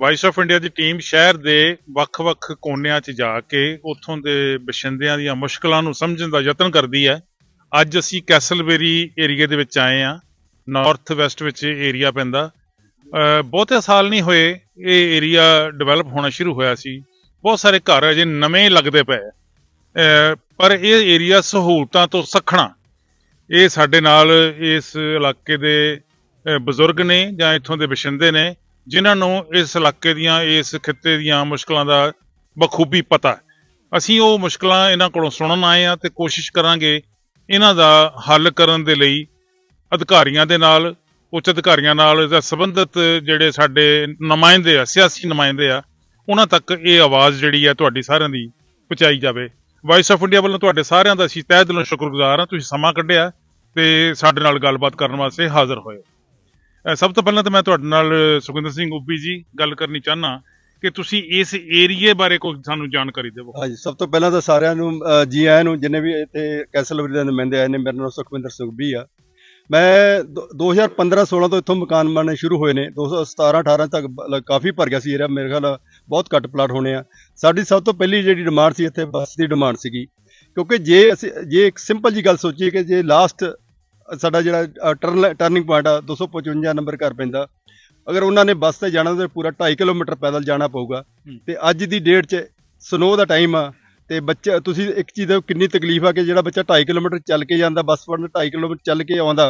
Vice of India ਦੀ team ਸ਼ਹਿਰ ਦੇ ਵੱਖ-ਵੱਖ ਕੋਨਿਆਂ 'ਚ ਜਾ ਕੇ ਉੱਥੋਂ ਦੇ ਬਸ਼ਿੰਦਿਆਂ ਦੀਆਂ ਮੁਸ਼ਕਲਾਂ ਨੂੰ ਸਮਝਣ ਦਾ ਯਤਨ ਕਰਦੀ ਹੈ। ਅੱਜ ਅਸੀਂ ਕੈਸਲਬੇਰੀ ਏਰੀਆ ਦੇ ਵਿੱਚ ਆਏ ਆ ਨਾਰਥ ਵੈਸਟ ਵਿੱਚ ਏਰੀਆ ਪੈਂਦਾ। ਅਹ ਬਹੁਤੇ ਸਾਲ ਨਹੀਂ ਹੋਏ ਇਹ ਏਰੀਆ ਡਿਵੈਲਪ ਹੋਣਾ ਸ਼ੁਰੂ ਹੋਇਆ ਸੀ। ਬਹੁਤ ਸਾਰੇ ਘਰ ਅਜੇ ਨਵੇਂ ਲੱਗਦੇ ਪਏ। ਅਹ ਪਰ ਇਹ ਏਰੀਆ ਸਹੂਲਤਾਂ ਤੋਂ ਸਖਣਾ। ਇਹ ਸਾਡੇ ਨਾਲ ਇਸ ਇਲਾਕੇ ਦੇ ਬਜ਼ੁਰਗ ਨੇ ਜਾਂ ਇੱਥੋਂ ਦੇ ਬਸ਼ਿੰਦੇ ਨੇ, ਜਿਨ੍ਹਾਂ ਨੂੰ ਇਸ ਇਲਾਕੇ ਦੀਆਂ, ਇਸ ਖਿੱਤੇ ਦੀਆਂ ਮੁਸ਼ਕਲਾਂ ਦਾ ਬਖੂਬੀ ਪਤਾ ਹੈ। ਅਸੀਂ ਉਹ ਮੁਸ਼ਕਲਾਂ ਇਹਨਾਂ ਕੋਲੋਂ ਸੁਣਨ ਆਏ ਆ ਤੇ ਕੋਸ਼ਿਸ਼ ਕਰਾਂਗੇ ਇਹਨਾਂ ਦਾ ਹੱਲ ਕਰਨ ਦੇ ਲਈ ਅਧਿਕਾਰੀਆਂ ਦੇ ਨਾਲ, ਉੱਚ ਅਧਿਕਾਰੀਆਂ ਨਾਲ ਜਾਂ ਸੰਬੰਧਿਤ ਜਿਹੜੇ ਸਾਡੇ ਨੁਮਾਇੰਦੇ ਆ, ਸਿਆਸੀ ਨੁਮਾਇੰਦੇ ਆ, ਉਹਨਾਂ ਤੱਕ ਇਹ ਆਵਾਜ਼ ਜਿਹੜੀ ਹੈ ਤੁਹਾਡੀ ਸਾਰਿਆਂ ਦੀ ਪਹੁੰਚਾਈ ਜਾਵੇ ਵਾਇਸ ਆਫ ਇੰਡੀਆ ਵੱਲੋਂ ਤੁਹਾਡੇ ਸਾਰਿਆਂ ਦਾ ਅਸੀਂ ਤਹਿ ਦਿਲੋਂ ਸ਼ੁਕਰਗੁਜ਼ਾਰ ਹਾਂ, ਤੁਸੀਂ ਸਮਾਂ ਕੱਢਿਆ ਤੇ ਸਾਡੇ ਨਾਲ ਗੱਲਬਾਤ ਕਰਨ ਵਾਸਤੇ ਹਾਜ਼ਰ ਹੋਏ ਸਭ ਤੋਂ ਪਹਿਲਾਂ ਤਾਂ ਮੈਂ ਤੁਹਾਡੇ ਨਾਲ ਸੁਖਿੰਦਰ ਸਿੰਘ ਉੱਬੀ ਜੀ ਗੱਲ ਕਰਨੀ ਚਾਹਨਾ ਕਿ ਤੁਸੀਂ ਇਸ ਏਰੀਏ ਬਾਰੇ ਕੋਈ ਸਾਨੂੰ ਜਾਣਕਾਰੀ ਦਿਵੋ। ਹਾਂਜੀ ਸਭ ਤੋਂ ਪਹਿਲਾਂ ਤਾਂ ਸਾਰਿਆਂ ਨੂੰ ਜੀ ਆਇਆਂ ਨੂੰ, ਜਿੰਨੇ ਵੀ ਇੱਥੇ ਕੈਸਲਵਰੀ ਦੇ ਨੁਮਾਇੰਦੇ ਆਏ ਨੇ, ਮੇਰਾ ਨਾਮ ਸੁਖਵਿੰਦਰ ਸਿੰਘ ਵੀ ਆ। ਮੈਂ 2015-16 ਤੋਂ ਇੱਥੋਂ ਮਕਾਨ ਬਣਨੇ ਸ਼ੁਰੂ ਹੋਏ ਨੇ। 2017-18 ਤੱਕ ਕਾਫੀ ਭਰ ਗਿਆ ਸੀ ਏਰੀਆ ਮੇਰੇ ਖਿਆਲ ਬਹੁਤ ਘੱਟ ਪਲਾਟ ਹੋਣੇ ਆ। ਸਾਡੀ ਸਭ ਤੋਂ ਪਹਿਲੀ ਜਿਹੜੀ ਡਿਮਾਂਡ ਸੀ, ਇੱਥੇ ਬੱਸ ਦੀ ਡਿਮਾਂਡ ਸੀਗੀ। ਕਿਉਂਕਿ ਜੇ ਅਸੀਂ, ਜੇ ਇੱਕ ਸਿੰਪਲ ਜੀ ਗੱਲ ਸੋਚੀਏ ਕਿ ਜੇ ਲਾਸਟ ਸਾਡਾ ਜਿਹੜਾ ਟਰਨਿੰਗ ਪੁਆਇੰਟ ਆ 255 ਨੰਬਰ ਘਰ ਪੈਂਦਾ। ਅਗਰ ਉਹਨਾਂ ਨੇ ਬੱਸ ਤੇ ਜਾਣਾ ਤਾਂ ਪੂਰਾ 2.5 ਕਿਲੋਮੀਟਰ ਪੈਦਲ ਜਾਣਾ ਪਊਗਾ। ਤੇ ਅੱਜ ਦੀ ਡੇਟ 'ਚ ਸਨੋ ਦਾ ਟਾਈਮ ਆ ਤੇ ਬੱਚਾ ਤੁਸੀਂ ਇੱਕ ਚੀਜ਼ ਦਾ ਕਿੰਨੀ ਤਕਲੀਫ ਆ ਕਿ ਜਿਹੜਾ ਬੱਚਾ 2.5 ਕਿਲੋਮੀਟਰ ਚੱਲ ਕੇ ਜਾਂਦਾ ਬੱਸ ਫੜਨ 2.5 ਕਿਲੋਮੀਟਰ ਚੱਲ ਕੇ ਆਉਂਦਾ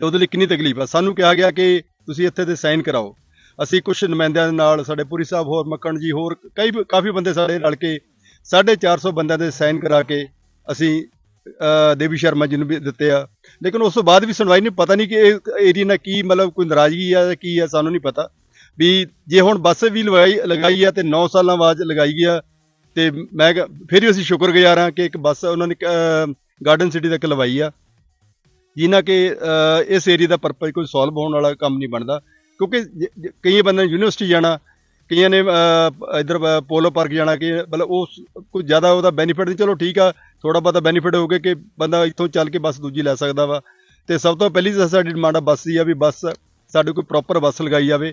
ਤੇ ਉਹਦੇ ਲਈ ਕਿੰਨੀ ਤਕਲੀਫ ਆ? ਸਾਨੂੰ ਕਿਹਾ ਗਿਆ ਕਿ ਤੁਸੀਂ ਇੱਥੇ ਦੇ ਸਾਈਨ ਕਰਾਓ। ਅਸੀਂ ਕੁਝ ਨੁਮਾਇੰਦਿਆਂ ਦੇ ਨਾਲ ਸਾਡੇ ਪੁਰੀ ਸਾਹਿਬ ਹੋਰ ਮੱਕਣ ਜੀ ਹੋਰ ਕਈ ਕਾਫੀ ਬੰਦੇ ਸਾਡੇ ਰਲ ਕੇ 450 ਬੰਦਿਆਂ ਦੇ ਸਾਈਨ ਕਰਾ ਕੇ ਅਸੀਂ ਦੇਵੀ ਸ਼ਰਮਾ ਜੀ ਨੂੰ ਵੀ ਦਿੱਤੇ ਆ। ਲੇਕਿਨ ਉਸ ਤੋਂ ਬਾਅਦ ਵੀ ਸੁਣਵਾਈ ਨਹੀਂ, ਪਤਾ ਨਹੀਂ ਕਿ ਇਹ ਏਰੀਆ ਨਾਲ ਕੀ ਮਤਲਬ ਕੋਈ ਨਾਰਾਜ਼ਗੀ ਆ ਜਾਂ ਕੀ ਆ, ਸਾਨੂੰ ਨਹੀਂ ਪਤਾ। ਵੀ ਜੇ ਹੁਣ ਬੱਸ ਵੀ ਲਗਾਈ ਲਗਾਈ ਆ ਤੇ 9 ਸਾਲਾਂ ਬਾਅਦ ਲਗਾਈ ਗਿਆ ਤੇ ਮੈਂ ਫਿਰ ਵੀ ਅਸੀਂ ਸ਼ੁਕਰਗੁਜ਼ਾਰ ਹਾਂ ਕਿ ਇੱਕ ਬੱਸ ਉਹਨਾਂ ਨੇ ਗਾਰਡਨ ਸਿਟੀ ਤੱਕ ਲਵਾਈ ਆ। ਜਿਨ੍ਹਾਂ ਕਿ ਇਸ ਏਰੀਆ ਦਾ ਪਰਪਸ ਕੋਈ ਸੋਲਵ ਹੋਣ ਵਾਲਾ ਕੰਮ ਨਹੀਂ ਬਣਦਾ। ਕਿਉਂਕਿ ਜ- ਜ- ਕਈ ਬੰਦੇ ਨੇ ਯੂਨੀਵਰਸਿਟੀ ਜਾਣਾ ਕਈਆਂ ਨੇ ਇੱਧਰ ਪੋਲੋ ਪਾਰਕ ਜਾਣਾ ਕਿ ਮਤਲਬ ਉਹ ਕੋਈ ਜ਼ਿਆਦਾ ਉਹਦਾ ਬੈਨੀਫਿਟ ਨਹੀਂ ਚਲੋ ਠੀਕ ਆ ਥੋੜਾ ਬਹੁਤਾ ਬੈਨੀਫਿਟ ਹੋਊਗਾ ਕਿ ਬੰਦਾ ਇੱਥੋਂ ਚੱਲ ਕੇ ਬੱਸ ਦੂਜੀ ਲੈ ਸਕਦਾ ਵਾ। ਤੇ ਸਭ ਤੋਂ ਪਹਿਲੀ ਸਾਡੀ ਡਿਮਾਂਡ ਆ ਬੱਸ ਦੀ ਆ ਵੀ ਬੱਸ ਸਾਡੇ ਕੋਈ ਪ੍ਰੋਪਰ ਬੱਸ ਲਗਾਈ ਜਾਵੇ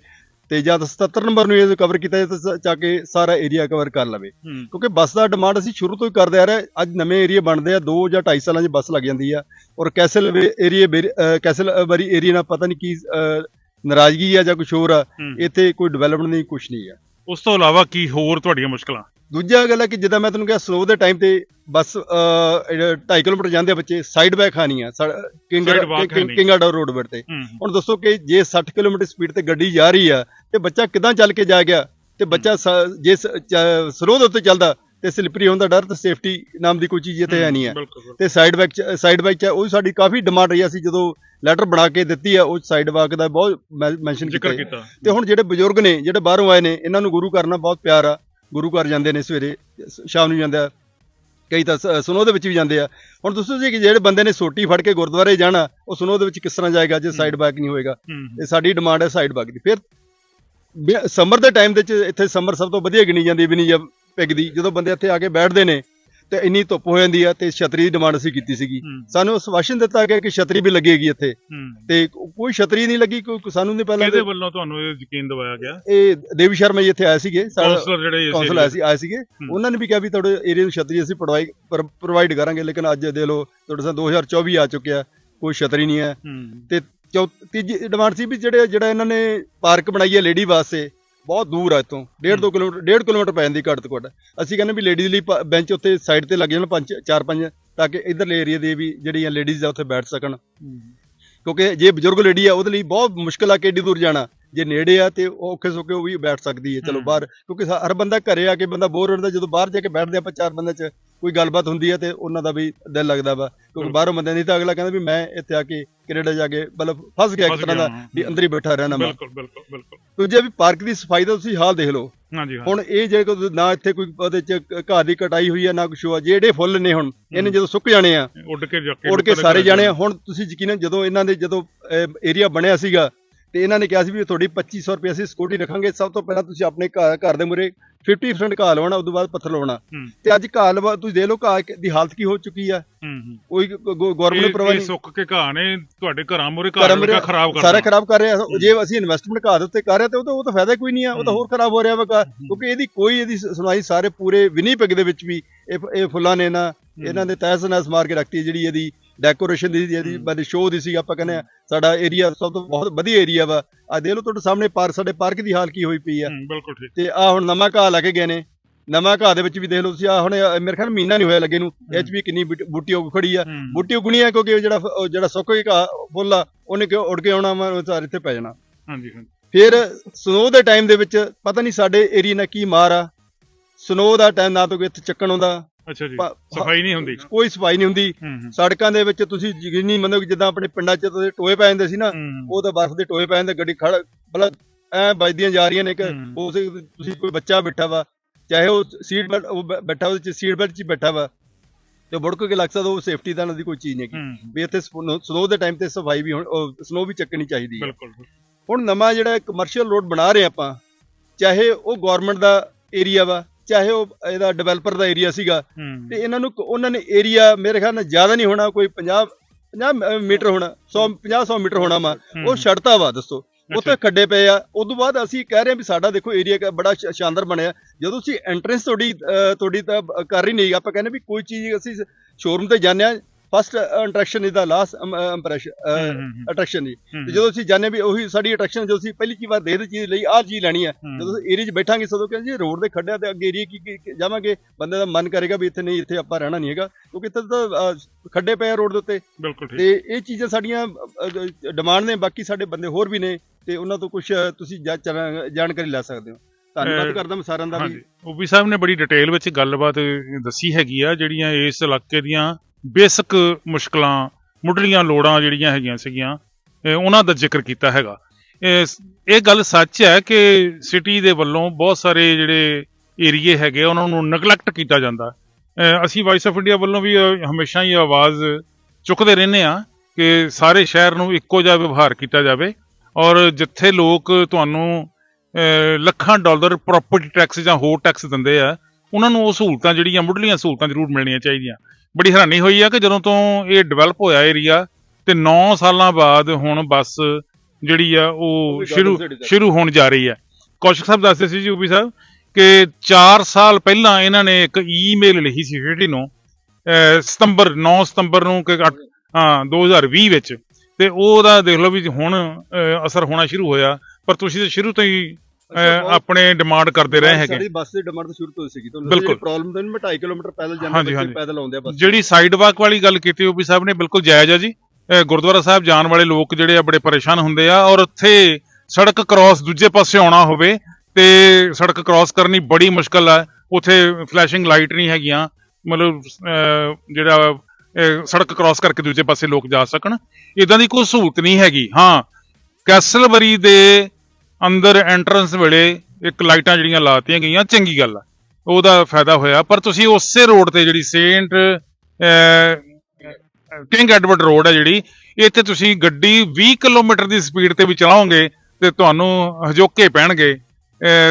ਤੇ ਜਾਂ ਤਾਂ 77 ਨੰਬਰ ਨੂੰ ਇਹ ਕਵਰ ਕੀਤਾ ਜਾਏ ਤਾਂ ਚਾ ਕੇ ਸਾਰਾ ਏਰੀਆ ਕਵਰ ਕਰ ਲਵੇ। ਕਿਉਂਕਿ ਬੱਸ ਦਾ ਡਿਮਾਂਡ ਅਸੀਂ ਸ਼ੁਰੂ ਤੋਂ ਹੀ ਕਰਦੇ ਆ ਰਹੇ ਅੱਜ ਨਵੇਂ ਏਰੀਆ ਬਣਦੇ ਆ 2 ਜਾਂ 2.5 ਸਾਲਾਂ 'ਚ ਬੱਸ ਲੱਗ ਜਾਂਦੀ ਆ। ਔਰ castle area Castlebury area ਨਾਲ ਪਤਾ ਨਹੀਂ ਕੀ ਨਾਰਾਜ਼ਗੀ ਆ ਜਾਂ ਕੁਝ ਹੋਰ ਆ ਇੱਥੇ ਕੋਈ ਡਿਵੈਲਪਮੈਂਟ ਨਹੀਂ ਕੁਝ ਨਹੀਂ ਆ। ਉਸ ਤੋਂ ਇਲਾਵਾ ਕੀ ਹੋਰ ਤੁਹਾਡੀਆਂ ਮੁਸ਼ਕਲਾਂ? ਦੂਜਾ ਗੱਲ ਹੈ ਕਿ ਜਿੱਦਾਂ ਮੈਂ ਤੁਹਾਨੂੰ ਕਿਹਾ ਸਲੋ ਦੇ ਟਾਈਮ ਤੇ ਬੱਸ 2.5 ਕਿਲੋਮੀਟਰ ਜਾਂਦੇ ਆ ਬੱਚੇ ਸਾਈਡ ਬੈਕ ਖਾਣੀ ਆ Side walk ਹੈ ਨਹੀਂ। ਕਿੰਗਾਡਾ ਰੋਡ ਵਰ ਤੇ। ਹੁਣ ਦੱਸੋ ਕਿ ਜੇ 60 ਕਿਲੋਮੀਟਰ ਸਪੀਡ ਤੇ ਗੱਡੀ ਜਾ ਰਹੀ ਆ ਤੇ ਬੱਚਾ ਕਿਦਾਂ ਚੱਲ ਕੇ ਜਾ ਗਿਆ? ਤੇ ਬੱਚਾ ਸ- ਜੇ ਸਰੋਂ ਦੇ ਉੱਤੇ ਚੱਲਦਾ ਤੇ ਸਲਿਪਰੀ ਹੋਣ ਦਾ ਡਰ ਤੇ ਸੇਫਟੀ ਨਾਮ ਦੀ ਕੋਈ ਚੀਜ਼ ਇੱਥੇ ਹੈ ਨਹੀਂ ਹੈ। ਬਿਲਕੁਲ ਤੇ ਸਾਈਡ ਬੈਕ ਸਾਈਡ ਬੈਕ ਚ ਉਹ ਵੀ ਸਾਡੀ ਕਾਫੀ ਡਿਮਾਂਡ ਰਹੀ ਅਸੀਂ ਜਦੋਂ ਲੈਟਰ ਬਣਾ ਕੇ ਦਿੱਤੀ ਆ ਉਹ ਸਾਈਡ ਵਾਕ ਦਾ ਬਹੁਤ ਮੈਂਸ਼ਨ ਕੀਤਾ ਜ਼ਿਕਰ ਹੈ। ਕੀਤਾ। ਤੇ ਹੁਣ ਜਿਹੜੇ ਬਜ਼ੁਰਗ ਨੇ ਜਿਹੜੇ ਬਾਹਰੋਂ ਆਏ ਨੇ ਇਹਨਾਂ ਨੂੰ ਗੁਰੂ ਘਰ ਨਾਲ ਬਹੁਤ ਪਿਆਰ ਆ। ਗੁਰੂ ਘਰ ਜਾਂਦੇ ਨੇ ਸਵੇਰੇ ਸ਼ਾਮ ਨੂੰ ਜਾਂਦੇ ਆ। ਕਈ ਤਾਂ ਸੁਨੋ ਦੇ ਵਿੱਚ ਵੀ ਜਾਂਦੇ ਆ। ਹੁਣ ਦੱਸੋ ਜੀ ਕਿ ਜਿਹੜੇ ਬੰਦੇ ਨੇ ਸੋਟੀ ਫੜ ਕੇ ਗੁਰਦੁਆਰੇ ਜਾਣਾ ਉਹ ਸੁਨੋ ਦੇ ਵਿੱਚ ਕਿਸ ਤਰ੍ਹਾਂ ਜਾਏਗਾ ਜੇ ਸਾਈਡ ਬੈਕ ਨਹੀਂ ਹੋਏਗਾ? ਇਹ ਸਾਡੀ ਡਿਮਾਂਡ ਹੈ ਸਾਈਡ ਬੈਕ ਦੀ। ਫਿਰ ਸਮਰ ਦੇ ਟਾਈਮ ਦੇ ਵਿੱਚ ਇੱਥੇ ਸਮਰ ਸਭ ਤੋਂ ਵਧੀਆ ਗਿਣੀ ਜਾਂਦੀ ਵੀ ਨਹੀਂ ਪਿਗਦੀ ਜਦੋਂ ਬੰਦੇ ਇੱਥੇ ਆ ਕੇ ਬੈਠਦੇ ਨੇ ਤੇ ਇੰਨੀ ਧੁੱਪ ਹੋ ਜਾਂਦੀ ਆ ਤੇ ਛਤਰੀ ਦੀ ਡਿਮਾਂਡ ਅਸੀਂ ਕੀਤੀ ਸੀਗੀ। ਸਾਨੂੰ ਸਵਾਸ਼ਨ ਦਿੱਤਾ ਗਿਆ ਕਿ ਛਤਰੀ ਵੀ ਲੱਗੇਗੀ ਇੱਥੇ। ਤੇ ਕੋਈ ਛਤਰੀ ਨਹੀਂ ਲੱਗੀ ਕੋਈ ਸਾਨੂੰ ਨਹੀਂ ਪਹਿਲਾਂ ਕਿਹਦੇ ਵੱਲੋਂ ਤੁਹਾਨੂੰ ਇਹ ਯਕੀਨ ਦਿਵਾਇਆ ਗਿਆ? ਇਹ ਦੇਵੀ ਸ਼ਰਮਾ ਜੀ ਇੱਥੇ ਆਏ ਸੀਗੇ ਕਾਉਂਸਲਰ ਜਿਹੜੇ ਕੌਂਸਲ ਆਏ ਸੀ ਆਏ ਸੀਗੇ। ਉਹਨਾਂ ਨੇ ਵੀ ਕਿਹਾ ਵੀ ਤੁਹਾਡੇ ਏਰੀਆ ਨੂੰ ਛਤਰੀ ਅਸੀਂ ਪ੍ਰੋਵਾਈਡ ਕਰਾਂਗੇ ਲੇਕਿਨ ਅੱਜ ਦੇ ਲੋ ਤੁਹਾਡੇ ਸਾਹ 2024 ਆ ਚੁੱਕਿਆ ਕੋਈ ਛਤਰੀ ਨਹੀਂ ਹੈ। ਤੇ ਤੀਜੀ ਡਿਮਾਂਡ ਸੀ ਵੀ ਜਿਹੜੇ ਜਿਹੜਾ ਇਹਨਾਂ ਨੇ ਪਾਰਕ ਬਣਾਈ ਹੈ ਲੇਡੀ ਵਾਸਤੇ ਬਹੁਤ ਦੂਰ ਆ ਇੱਥੋਂ। 1.5 2 ਕਿਲੋਮੀਟਰ 1.5 ਕਿਲੋਮੀਟਰ ਪੈ ਜਾਂਦੀ ਘੱਟ ਤੋਂ ਘੱਟ। ਅਸੀਂ ਕਹਿੰਦੇ ਵੀ ਲੇਡੀਜ਼ ਲਈ ਬੈਂਚ ਉੱਤੇ ਸਾਈਡ ਤੇ ਲੱਗ ਜਾਣ ਪੰਜ ਚਾਰ ਪੰਜ ਤਾਂ ਕਿ ਇਧਰਲੇ ਏਰੀਆ ਦੇ ਵੀ ਜਿਹੜੀਆਂ ਲੇਡੀਜ਼ ਆ ਉੱਥੇ ਬੈਠ ਸਕਣ। ਕਿਉਂਕਿ ਜੇ ਬਜ਼ੁਰਗ ਲੇਡੀ ਆ ਉਹਦੇ ਲਈ ਬਹੁਤ ਮੁਸ਼ਕਲ ਆ ਕਿ ਏਡੀ ਦੂਰ ਜਾਣਾ। ਜੇ ਨੇੜੇ ਆ ਤੇ ਉਹ ਔਖੇ ਸੌਖੇ ਉਹ ਵੀ ਬੈਠ ਸਕਦੀ ਹੈ ਚਲੋ। ਬਾਹਰ। ਕਿਉਂਕਿ ਹਰ ਬੰਦਾ ਘਰੇ ਆ ਕੇ ਬੰਦਾ ਬੋਰ ਹੁੰਦਾ ਜਦੋਂ ਬਾਹਰ ਜਾ ਕੇ ਬੈਠਦੇ ਆਪਾਂ ਚਾਰ ਬੰਦੇ ਚ ਕੋਈ ਗੱਲਬਾਤ ਹੁੰਦੀ ਹੈ ਤੇ ਉਹਨਾਂ ਦਾ ਵੀ ਦਿਲ ਲੱਗਦਾ ਵਾ। ਕਿਉਂਕਿ। ਬਾਹਰੋਂ ਬੰਦੇ ਨਹੀਂ ਤਾਂ ਅਗਲਾ ਕਹਿੰਦਾ ਵੀ ਮੈਂ ਇੱਥੇ ਆ ਕੇ ਕੈਨੇਡਾ ਜਾ ਕੇ ਮਤਲਬ ਫਸ ਗਿਆ ਇੱਕ ਤਰ੍ਹਾਂ ਦਾ ਵੀ ਅੰਦਰ ਹੀ ਬੈਠਾ ਰਹਿਣਾ ਮੈਂ। ਬਿਲਕੁਲ ਬਿਲਕੁਲ ਬਿਲਕੁਲ। ਦੂਜੇ ਵੀ ਪਾਰਕ ਦੀ ਸਫ਼ਾਈ ਦਾ ਤੁਸੀਂ ਹਾਲ ਦੇਖ ਲਓ। ਹਾਂਜੀ ਹੁਣ ਇਹ ਜੇ ਕੋਈ ਨਾ ਇੱਥੇ ਕੋਈ ਉਹਦੇ ਚ ਘਾਹ ਦੀ ਕਟਾਈ ਹੋਈ ਹੈ ਨਾ ਕੁਛ ਹੋਆ ਜਿਹੜੇ ਫੁੱਲ ਨੇ ਹੁਣ ਇਹਨੇ ਜਦੋਂ ਸੁੱਕ ਜਾਣੇ ਆ ਉੱਡ ਕੇ ਜਾ ਕੇ ਸਾਰੇ ਜਾਣੇ ਆ। ਹੁਣ ਤੁਸੀਂ ਯਕੀਨ ਜਦੋਂ ਇਹਨਾਂ ਦੇ ਜਦੋਂ ਏਰੀਆ ਬਣਿਆ ਸੀਗਾ ਤੇ ਇਹਨਾਂ ਨੇ ਕਿਹਾ ਸੀ ਵੀ ਤੁਹਾਡੀ 2500 ਰੁਪਏ ਅਸੀਂ ਸਿਕਿਉਰਿਟੀ ਰੱਖਾਂਗੇ। ਸਭ ਤੋਂ ਪਹਿਲਾਂ ਤੁਸੀਂ ਆਪਣੇ ਘਰ ਘਰ ਦੇ ਮੂਹਰੇ 50% ਘਾਹ ਲਵਾਉਣਾ ਉਸ ਤੋਂ ਬਾਅਦ ਪੱਥਰ ਲਵਾਉਣਾ ਤੇ ਅੱਜ ਘਾਹ ਲਵਾ ਤੁਸੀਂ ਦੇਖ ਲਓ ਘਾਹ ਦੀ ਹਾਲਤ ਕੀ ਹੋ ਚੁੱਕੀ ਆ। ਕੋਈ ਗਵਰਨਮੈਂਟ ਪ੍ਰਵਾਹ ਇਹ ਨਹੀਂ। ਸੁੱਕ ਕੇ ਘਾਹ ਨੇ ਤੁਹਾਡੇ ਘਰਾਂ ਮੂਰੇ ਘਰ ਵਰਗਾ ਖਰਾਬ ਕਰ ਸਾਰਾ। ਖਰਾਬ ਕਰ ਰਿਹਾ। ਜੇ ਅਸੀਂ ਇਨਵੈਸਟਮੈਂਟ ਘਾਹ ਦੇ ਉੱਤੇ ਕਰ ਰਹੇ ਤੇ ਉਹ ਤਾਂ ਉਹ ਤਾਂ ਫਾਇਦਾ ਕੋਈ ਨਹੀਂ ਆ। ਉਹ ਤਾਂ ਹੋਰ ਖਰਾਬ ਹੋ ਰਿਹਾ ਵਾ। ਕਿਉਂਕਿ ਇਹਦੀ ਕੋਈ ਇਹਦੀ ਸ- ਸੁਣਵਾਈ ਸਾਰੇ ਪੂਰੇ ਵਿਨੀਪੈਗ ਦੇ ਵਿੱਚ ਵੀ ਇਹ ਇਹ ਫੁੱਲਾਂ ਨੇ ਨਾ। ਇਹਨਾਂ ਦੇ ਤਹਿਸ ਨਹਿਸ ਮਾਰ ਕੇ ਰੱਖਤੀ ਜਿਹੜੀ ਇਹਦੀ ਡੈਕੋਰੇਸ਼ਨ ਦੀ। ਬੜੀ ਸ਼ੋਅ ਦੀ ਸੀ ਆਪਾਂ ਕਹਿੰਦੇ ਆ। ਸਾਡਾ ਏਰੀਆ ਸਭ ਤੋਂ ਬਹੁਤ ਵਧੀਆ ਏਰੀਆ ਵਾ। ਆ ਦੇਖ ਲਓ ਤੁਹਾਡੇ ਸਾਹਮਣੇ ਪਾਰਕ ਸਾਡੇ ਪਾਰਕ ਦੀ ਹਾਲ ਕੀ ਹੋਈ ਪਈ ਆ। ਹੂੰ, ਬਿਲਕੁਲ ਠੀਕ। ਤੇ ਆ ਹੁਣ ਨਵਾਂ ਘਾਹ ਲਾ ਕੇ ਗਏ ਨੇ। ਨਵਾਂ ਘਾਹ ਦੇ ਵਿੱਚ ਵੀ ਦੇਖ ਲਓ ਤੁਸੀਂ ਆ ਹੁਣ ਮੇਰੇ ਖਿਆਲ ਮਹੀਨਾ ਨਹੀਂ ਹੋਇਆ ਲੱਗੇ ਨੂੰ। ਇਹ 'ਚ ਵੀ ਕਿੰਨੀ ਬੂਟੀ- ਉੱਗ ਖੜੀ ਆ। ਹੂੰ, ਬੂਟੀ ਉਗਣੀ ਆ ਕਿਉਂਕਿ ਜਿਹੜਾ ਜਿਹੜਾ ਸੁੱਕ ਗਿਆ ਘਾਹ ਫੁੱਲ ਆ ਉਹਨੇ ਕਿਉਂ ਉੱਡ ਕੇ ਆਉਣਾ ਉਹ ਸਾਰੇ ਇੱਥੇ ਪੈ ਜਾਣਾ। ਹਾਂਜੀ ਹਾਂਜੀ। ਫਿਰ ਸਨੋ ਦੇ ਟਾਈਮ ਦੇ ਵਿੱਚ ਪਤਾ ਨਹੀਂ ਸਾਡੇ ਏਰੀਆ ਨਾਲ ਕੀ ਮਾਰ ਆ। ਸਨੋ ਦਾ ਟਾਈਮ ਨਾ ਤਾਂ ਕੋਈ ਇੱਥੇ ਚੱਕਣ ਆਉਂਦਾ। ਅੱਛਾ ਜੀ ਸਫ਼ਾਈ ਨਹੀਂ ਹੁੰਦੀ। ਕੋਈ ਸਫ਼ਾਈ ਨਹੀਂ ਹੁੰਦੀ। ਸੜਕਾਂ ਦੇ ਵਿੱਚ ਤੁਸੀਂ ਯਕੀਨੀ ਮੰਨੋ ਕਿ ਜਿੱਦਾਂ ਆਪਣੇ ਪਿੰਡਾਂ 'ਚ ਟੋਏ ਪੈ ਜਾਂਦੇ ਸੀ ਨਾ ਉਹ ਤਾਂ ਬਰਫ਼ ਦੇ ਟੋਏ ਪੈ ਜਾਂਦੇ ਗੱਡੀ ਖੜ ਮਤਲਬ ਐ ਵੱਜਦੀਆਂ ਜਾ ਰਹੀਆਂ ਨੇ ਕਿ। ਉਸ ਤੁਸੀਂ ਕੋਈ ਬੱਚਾ ਬੈਠਾ ਵਾ ਚਾਹੇ ਉਹ ਸੀਟ ਬੈਲਟ ਉਹ ਬੈਠਾ ਉਹਦੇ ਚ ਸੀਟ ਬੈਲਟ 'ਚ ਬੈਠਾ ਵਾ ਤੇ ਬੁੜਕ ਕੇ ਲੱਗ ਸਕਦਾ ਉਹ ਸੇਫਟੀ ਦਾ ਦੀ ਕੋਈ ਚੀਜ਼ ਨਹੀਂ ਹੂੰ ਵੀ ਇੱਥੇ ਸਨੋ ਦੇ ਟਾਈਮ ਤੇ ਸਫ਼ਾਈ ਵੀ ਹੁਣ ਸਨੋ ਵੀ ਚੱਕਣੀ ਚਾਹੀਦੀ ਹੈ। ਬਿਲਕੁਲ ਹੁਣ ਨਵਾਂ ਜਿਹੜਾ ਕਮਰਸ਼ੀਅਲ ਰੋਡ ਬਣਾ ਰਹੇ ਆਪਾਂ ਚਾਹੇ ਉਹ ਗਵਰਨਮੈਂਟ ਦਾ ਏਰੀਆ ਵਾ ਚਾਹੇ ਉਹ ਇਹਦਾ ਡਿਵੈਲਪਰ ਦਾ ਏਰੀਆ ਸੀਗਾ ਤੇ ਇਹਨਾਂ ਨੂੰ ਉਹਨਾਂ ਨੇ ਏਰੀਆ ਮੇਰੇ ਖਿਆਲ ਨਾਲ ਜ਼ਿਆਦਾ ਨਹੀਂ ਹੋਣਾ ਕੋਈ 50 50 ਮੀਟਰ ਹੋਣਾ 100 50 100 ਮੀਟਰ ਹੋਣਾ ਵਾ। ਉਹ ਛੱਡਤਾ ਵਾ ਦੱਸੋ। ਉੱਥੇ ਖੱਡੇ ਪਏ ਆ। ਉਦੋਂ ਬਾਅਦ ਅਸੀਂ ਕਹਿ ਰਹੇ ਹਾਂ ਵੀ ਸਾਡਾ ਦੇਖੋ ਏਰੀਆ ਬੜਾ ਸ਼ਾਨਦਾਰ ਬਣਿਆ। ਜਦੋਂ ਤੁਸੀਂ ਐਂਟਰੈਂਸ ਤੁਹਾਡੀ ਤੁਹਾਡੀ ਤਾਂ ਕਰ ਹੀ ਨਹੀਂ ਆਪਾਂ ਕਹਿੰਦੇ ਵੀ ਕੋਈ ਚੀਜ਼ ਅਸੀਂ ਸ਼ੋਰੂਮ ਤੇ ਜਾਂਦੇ ਆ first attraction is the last impression attraction ji. ਹੂੰ, ਤੇ ਜਦੋਂ ਅਸੀਂ ਜਾਂਦੇ ਵੀ ਉਹੀ ਸਾਡੀ ਅਟਰੈਕਸ਼ਨ ਜਦੋਂ ਅਸੀਂ ਪਹਿਲੀ ਚੀਜ਼ ਵਾਰ ਦੇਖਦੇ ਚੀਜ਼ ਲਈ ਆਹ ਚੀਜ਼ ਲੈਣੀ ਹੈ। ਜਦੋਂ ਏਰੀਆ 'ਚ ਬੈਠਾਂਗੇ ਸਦੋਂ ਕਹਿੰਦੇ ਜੀ ਰੋਡ ਦੇ ਖੱਡਿਆਂ ਤੇ ਅੱਗੇ ਏਰੀਆ ਕੀ ਕੀ- ਕੀ ਜਾਵਾਂਗੇ? ਬੰਦੇ ਦਾ ਮਨ ਕਰੇਗਾ ਵੀ ਇੱਥੇ ਨਹੀਂ ਇੱਥੇ ਆਪਾਂ ਰਹਿਣਾ ਨਹੀਂ ਹੈਗਾ। ਕਿਉਂਕਿ ਇੱਥੇ ਤਾਂ ਖੱਡੇ ਪਏ ਰੋਡ ਦੇ ਉੱਤੇ। ਤੇ ਇਹ ਚੀਜ਼ਾਂ ਸਾਡੀਆਂ ਡਿਮਾਂਡ ਨੇ ਬਾਕੀ ਸਾਡੇ ਬੰਦੇ ਹੋਰ ਵੀ ਨੇ। ਤੇ ਉਹਨਾਂ ਤੋਂ ਕੁਝ ਤੁਸੀਂ ਜਾਣਕਾਰੀ ਲੈ ਸਕਦੇ ਹੋ। ਧੰਨਵਾਦ ਕਰਦਾ ਮੈਂ ਸਾਰਿਆਂ ਦਾ ਵੀ। ਓਬੀ ਸਾਹਿਬ ਨੇ ਬੜੀ ਡਿਟੇਲ ਵਿੱਚ ਗੱਲਬਾਤ ਦੱਸੀ ਹੈਗੀ ਆ ਜਿਹੜੀਆਂ ਇਸ ਇਲਾਕੇ ਦੀਆਂ ਬੇਸਿਕ ਮੁਸ਼ਕਲਾਂ, ਮੁੱਢਲੀਆਂ ਲੋੜਾਂ ਜਿਹੜੀਆਂ ਹੈਗੀਆਂ ਸੀਗੀਆਂ ਉਹਨਾਂ ਦਾ ਜ਼ਿਕਰ ਕੀਤਾ ਹੈਗਾ। ਇਹ ਗੱਲ ਸੱਚ ਹੈ ਕਿ ਸਿਟੀ ਦੇ ਵੱਲੋਂ ਬਹੁਤ ਸਾਰੇ ਜਿਹੜੇ ਏਰੀਏ ਹੈਗੇ ਉਹਨਾਂ ਨੂੰ ਨਗਲੈਕਟ ਕੀਤਾ ਜਾਂਦਾ। ਅਸੀਂ ਵਾਇਸ ਆਫ ਇੰਡੀਆ ਵੱਲੋਂ ਵੀ ਹਮੇਸ਼ਾ ਹੀ ਆਵਾਜ਼ ਚੁੱਕਦੇ ਰਹਿੰਦੇ ਆ ਕਿ ਸਾਰੇ ਸ਼ਹਿਰ ਨੂੰ ਇੱਕੋ ਜਿਹਾ ਵਿਵਹਾਰ ਕੀਤਾ ਜਾਵੇ ਔਰ ਜਿੱਥੇ ਲੋਕ ਤੁਹਾਨੂੰ ਲੱਖਾਂ ਡਾਲਰ ਪ੍ਰਾਪਰਟੀ ਟੈਕਸ ਜਾਂ ਹੋਰ ਟੈਕਸ ਦਿੰਦੇ ਆ, ਉਹਨਾਂ ਨੂੰ ਉਹ ਸਹੂਲਤਾਂ ਜਿਹੜੀਆਂ ਮੁੱਢਲੀਆਂ ਸਹੂਲਤਾਂ ਜ਼ਰੂਰ ਮਿਲਣੀਆਂ ਚਾਹੀਦੀਆਂ। ਬੜੀ ਹੈਰਾਨੀ ਹੋਈ ਆ ਕਿ ਜਦੋਂ ਤੋਂ ਇਹ ਡਿਵੈਲਪ ਹੋਇਆ ਏਰੀਆ ਤੇ 9 ਸਾਲਾਂ ਬਾਅਦ ਹੁਣ ਬੱਸ ਜਿਹੜੀ ਆ ਉਹ ਸ਼ੁਰੂ। ਸ਼ੁਰੂ ਹੋਣ ਜਾ ਰਹੀ ਹੈ ਕੌਸ਼ਿਕ ਸਾਹਿਬ ਦੱਸਦੇ ਸੀ ਜੀ ਉਪੀ ਸਾਹਿਬ ਕਿ 4 ਸਾਲ ਪਹਿਲਾਂ ਇਹਨਾਂ ਨੇ ਇੱਕ ਈਮੇਲ ਲਿਖੀ ਸੀ ਸਿਟੀ ਨੂੰ ਸਤੰਬਰ 9 ਸਤੰਬਰ ਨੂੰ ਕਿ ਹਾਂ 2020 ਵਿੱਚ। ਤੇ ਉਹਦਾ ਦੇਖ ਲਓ ਵੀ ਹੁਣ ਅਸਰ ਹੋਣਾ ਸ਼ੁਰੂ ਹੋਇਆ। ਪਰ ਤੁਸੀਂ ਤਾਂ ਸ਼ੁਰੂ ਤੋਂ ਹੀ ਆਪਣੇ ਡਿਮਾਂਡ ਕਰਦੇ ਰਹੇ ਹੈਗੇ। ਸਾਡੀ ਬੱਸ ਦੀ ਡਿਮਾਂਡ ਤਾਂ ਸ਼ੁਰੂ ਤੋਂ ਸੀਗੀ। ਤੁਹਾਨੂੰ ਬਿਲਕੁਲ। ਪ੍ਰੋਬਲਮ ਤਾਂ ਨਹੀਂ ਮੈਂ 2.5 ਕਿਲੋਮੀਟਰ ਪੈਦਲ ਜਾਂਦਾ ਬੱਚੇ। ਪੈਦਲ ਆਉਂਦੇ ਆ ਬੱਸ ਜਿਹੜੀ ਸਾਈਡ ਵਾਕ ਵਾਲੀ ਗੱਲ ਕੀਤੀ ਓਪੀ ਸਾਹਿਬ ਨੇ ਬਿਲਕੁਲ ਜਾਇਜ਼ ਆ ਜੀ। ਗੁਰਦੁਆਰਾ ਸਾਹਿਬ ਜਾਣ ਵਾਲੇ ਲੋਕ ਜਿਹੜੇ ਆ ਬੜੇ ਪਰੇਸ਼ਾਨ ਹੁੰਦੇ ਆ ਔਰ ਉੱਥੇ ਸੜਕ ਕ੍ਰਾਸ ਦੂਜੇ ਪਾਸੇ ਆਉਣਾ ਹੋਵੇ ਤੇ ਸੜਕ ਕ੍ਰਾਸ ਕਰਨੀ ਬੜੀ ਮੁਸ਼ਕਲ ਆ। ਉੱਥੇ ਫਲੈਸ਼ਿੰਗ ਲਾਈਟ ਨਹੀਂ ਹੈਗੀਆਂ। ਮਤਲਬ ਜਿਹੜਾ ਸੜਕ ਕ੍ਰਾਸ ਕਰਕੇ ਦੂਜੇ ਪਾਸੇ ਲੋਕ ਜਾ ਸਕਣ। ਇਦਾਂ ਦੀ ਕੋਈ ਸਹੂਲਤ ਨਹੀਂ ਹੈਗੀ। ਹਾਂ ਕੈਸਲਬਰੀ ਦੇ ਅੰਦਰ ਐਂਟਰੈਂਸ ਵੇਲੇ ਇੱਕ ਲਾਈਟਾਂ ਜਿਹੜੀਆਂ ਲਾਤੀਆਂ ਗਈਆਂ, ਚੰਗੀ ਗੱਲ ਆ। ਉਹਦਾ ਫਾਇਦਾ ਹੋਇਆ। ਪਰ ਤੁਸੀਂ ਉਸੇ ਰੋਡ ਤੇ ਜਿਹੜੀ ਸੇਂਟ ਕਿੰਗ ਐਡਵਰਡ ਰੋਡ ਹੈ ਜਿਹੜੀ, ਇੱਥੇ ਤੁਸੀਂ ਗੱਡੀ 20 ਕਿਲੋਮੀਟਰ ਦੀ ਸਪੀਡ ਤੇ ਵੀ ਚਲਾਓਗੇ ਤੇ ਤੁਹਾਨੂੰ ਹਜੋਕੇ ਪੈਣਗੇ।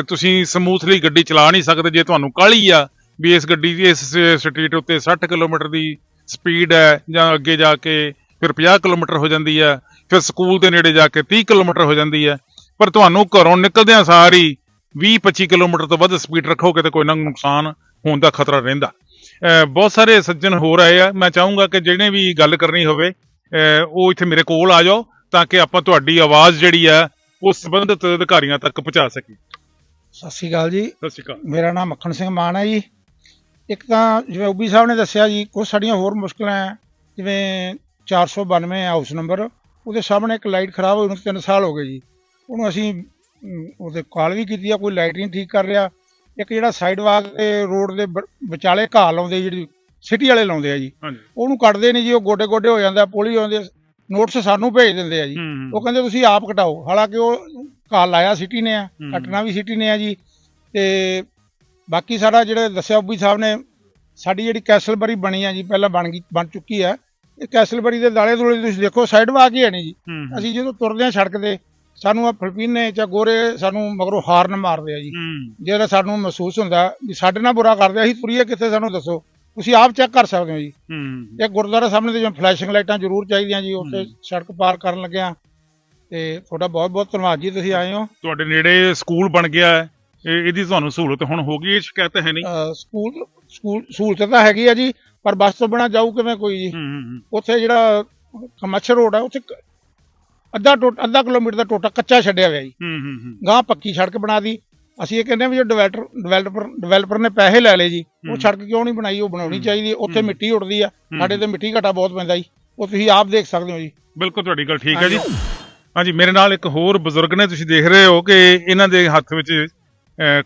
ਤੁਸੀਂ ਸਮੂਥਲੀ ਗੱਡੀ ਚਲਾ ਨਹੀਂ ਸਕਦੇ। ਜੇ ਤੁਹਾਨੂੰ ਕਾਹਲੀ ਆ ਵੀ ਇਸ ਗੱਡੀ ਦੀ, ਇਸ ਸਟਰੀਟ ਉੱਤੇ 60 ਕਿਲੋਮੀਟਰ ਦੀ ਸਪੀਡ ਹੈ ਜਾਂ ਅੱਗੇ ਜਾ ਕੇ ਫਿਰ 50 ਕਿਲੋਮੀਟਰ ਹੋ ਜਾਂਦੀ ਹੈ, ਫਿਰ ਸਕੂਲ ਦੇ ਨੇੜੇ ਜਾ ਕੇ 30 ਕਿਲੋਮੀਟਰ ਹੋ ਜਾਂਦੀ ਹੈ ਪਰ ਤੁਹਾਨੂੰ ਘਰੋਂ ਨਿਕਲਦਿਆਂ ਸਾਰੀ 20-25 ਕਿਲੋਮੀਟਰ ਤੋਂ ਵੱਧ ਸਪੀਡ ਰੱਖੋਗੇ ਤੇ ਕੋਈ ਨਾ ਨੁਕਸਾਨ ਹੋਣ ਦਾ ਖਤਰਾ ਰਹਿੰਦਾ। ਬਹੁਤ ਸਾਰੇ ਸੱਜਣ ਹੋ ਰਹੇ ਆ। ਮੈਂ ਚਾਹੂੰਗਾ ਕਿ ਜਿਹਨੇ ਵੀ ਗੱਲ ਕਰਨੀ ਹੋਵੇ ਉਹ ਇੱਥੇ ਮੇਰੇ ਕੋਲ ਆ ਜਾਓ ਤਾਂ ਕਿ ਆਪਾਂ ਤੁਹਾਡੀ ਆਵਾਜ਼ ਜਿਹੜੀ ਆ ਉਹ ਸੰਬੰਧਿਤ ਅਧਿਕਾਰੀਆਂ ਤੱਕ ਪਹੁੰਚਾ ਸਕੀਏ। ਸਤਿ ਸ਼੍ਰੀ ਅਕਾਲ ਜੀ। ਸਤਿ ਸ਼੍ਰੀ ਅਕਾਲ। ਮੇਰਾ ਨਾਮ ਮੱਖਣ ਸਿੰਘ ਮਾਨ ਹੈ ਜੀ। ਇੱਕ ਤਾਂ ਜਿਵੇਂ ਓਬੀ ਸਾਹਿਬ ਨੇ ਦੱਸਿਆ ਜੀ ਕੁਝ ਸਾਡੀਆਂ ਹੋਰ ਮੁਸ਼ਕਲਾਂ ਹੈ ਜਿਵੇਂ 492 ਹਾਊਸ ਨੰਬਰ ਉਹਦੇ ਸਾਹਮਣੇ ਇੱਕ ਲਾਈਟ ਖਰਾਬ ਹੋਈ ਨੂੰ 3 ਸਾਲ ਹੋ ਗਏ ਜੀ। ਉਹਨੂੰ ਅਸੀਂ ਉਹਦੇ ਕਾਲ ਵੀ ਕੀਤੀ ਆ ਕੋਈ ਲਾਈਟ ਨਹੀਂ ਠੀਕ ਕਰ ਰਿਹਾ। ਇੱਕ ਜਿਹੜਾ ਸਾਈਡ ਵਾਕ ਤੇ ਰੋਡ ਦੇ ਵਿਚਾਲੇ ਘਾਹ ਲਾਉਂਦੇ ਜਿਹੜੀ ਸਿਟੀ ਵਾਲੇ ਲਾਉਂਦੇ ਆ ਜੀ ਉਹਨੂੰ ਕੱਟਦੇ ਨਹੀਂ ਜੀ ਉਹ ਗੋਡੇ ਗੋਡੇ ਹੋ ਜਾਂਦਾ ਪੋਲੀ ਜਾਂਦੇ ਨੋਟਸ ਸਾਨੂੰ ਭੇਜ ਦਿੰਦੇ ਆ ਜੀ। ਉਹ ਕਹਿੰਦੇ ਤੁਸੀਂ ਆਪ ਕਟਾਓ। ਹਾਲਾਂਕਿ ਉਹ ਕਾਲ ਲਾਇਆ ਸਿਟੀ ਨੇ ਆ। ਕੱਟਣਾ ਵੀ ਸਿਟੀ ਨੇ ਆ ਜੀ। ਤੇ ਬਾਕੀ ਸਾਡਾ ਜਿਹੜੇ ਦੱਸਿਆ ਉਬੀ ਸਾਹਿਬ ਨੇ ਸਾਡੀ ਜਿਹੜੀ ਕੈਸਲਬਰੀ ਬਣੀ ਆ ਜੀ ਪਹਿਲਾਂ ਬਣ ਗਈ ਬਣ ਚੁੱਕੀ ਆ। ਇਹ ਕੈਸਲਬਰੀ ਦੇ ਦਾਲੇ ਦੁਲੇ ਤੁਸੀਂ ਦੇਖੋ ਸਾਈਡ ਵਾਕ ਹੀ ਹੈ ਨਹੀਂ ਜੀ। ਅਸੀਂ ਜਦੋਂ ਤੁਰਦੇ ਆ ਸੜਕ ਤੇ ਸਾਨੂੰ ਆ ਫਿਲਪੀਨੇ ਜਾਂ ਗੋਰੇ ਸਾਨੂੰ ਮਗਰੋਂ ਹਾਰਨ ਮਾਰਦੇ ਆ ਜੀ। ਹੂੰ। ਜਿਹੜਾ ਸਾਨੂੰ ਮਹਿਸੂਸ ਹੁੰਦਾ ਵੀ ਸਾਡੇ ਨਾਲ ਬੁਰਾ ਕਰਦੇ ਆ, ਅਸੀਂ ਤੁਰੀਏ ਕਿੱਥੇ ਸਾਨੂੰ ਦੱਸੋ। ਤੁਸੀਂ ਆਪ ਚੈੱਕ ਕਰ ਸਕਦੇ ਹੋ ਜੀ। ਹੂੰ। ਇਹ ਗੁਰਦੁਆਰਾ ਸਾਹਮਣੇ ਤੇ ਜਿਵੇਂ ਫਲੈਸ਼ਿੰਗ ਲਾਈਟਾਂ ਜ਼ਰੂਰ ਚਾਹੀਦੀਆਂ ਜੀ ਉੱਥੇ ਹੂੰ। ਸੜਕ ਪਾਰ ਕਰਨ ਲੱਗਿਆ। ਤੇ ਤੁਹਾਡਾ ਬਹੁਤ ਬਹੁਤ ਧੰਨਵਾਦ ਜੀ ਤੁਸੀਂ ਆਏ ਹੋ। ਤੁਹਾਡੇ ਨੇੜੇ ਸਕੂਲ ਬਣ ਗਿਆ ਹੈ। ਇਹ ਇਹਦੀ ਤੁਹਾਨੂੰ ਸਹੂਲਤ ਹੁਣ ਹੋ ਗਈ ਇਹ ਸ਼ਿਕਾਇਤ ਹੈ ਨਹੀਂ। ਅਹ ਸਕੂਲ ਸਕੂਲ ਸਹੂਲਤ ਤਾਂ ਹੈਗੀ ਆ ਜੀ ਪਰ ਬੱਸ ਤੋਂ ਬਿਨਾ ਜਾਊ ਕਿਵੇਂ ਕੋਈ ਜੀ? ਹੂੰ ਹੂੰ ਉੱਥੇ ਜਿਹੜਾ ਕਮੱਛਰ ਰੋਡ ਹੈ ਉੱਥੇ ਕ- ਅੱਧਾ ਟੋਟ ਅੱਧਾ ਕਿਲੋਮੀਟਰ ਦਾ ਟੋਟਾ ਕੱਚਾ ਛੱਡਿਆ ਹੋਇਆ ਜੀ। ਹੂੰ ਹੂੰ ਹੂੰ। ਗਾਂ ਪੱਕੀ ਸੜਕ ਬਣਾ ਦੀ ਅਸੀਂ ਇਹ ਕਹਿੰਦੇ ਹਾਂ ਵੀ ਜੋ ਡਿਵੈਲਪਰ ਡਿਵੈਲਪਰ ਡਿਵੈਲਪਰ ਨੇ ਪੈਸੇ ਲੈ ਲਏ ਜੀ ਉਹ। ਸੜਕ ਕਿਉਂ ਨਹੀਂ ਬਣਾਈ ਉਹ ਬਣਾਉਣੀ। ਚਾਹੀਦੀ। ਉੱਥੇ। ਮਿੱਟੀ ਉੱਡਦੀ ਆ ਸਾਡੇ ਤੇ ਮਿੱਟੀ ਘਟਾ ਬਹੁਤ ਪੈਂਦਾ ਜੀ। ਉਹ ਤੁਸੀਂ ਆਪ ਦੇਖ ਸਕਦੇ ਹੋ ਜੀ। ਬਿਲਕੁਲ ਤੁਹਾਡੀ ਗੱਲ ਠੀਕ ਹੈ ਜੀ। ਹਾਂਜੀ। ਮੇਰੇ ਨਾਲ ਇੱਕ ਹੋਰ ਬਜ਼ੁਰਗ ਨੇ ਤੁਸੀਂ ਦੇਖ ਰਹੇ ਹੋ ਕਿ ਇਹਨਾਂ ਦੇ ਹੱਥ ਵਿੱਚ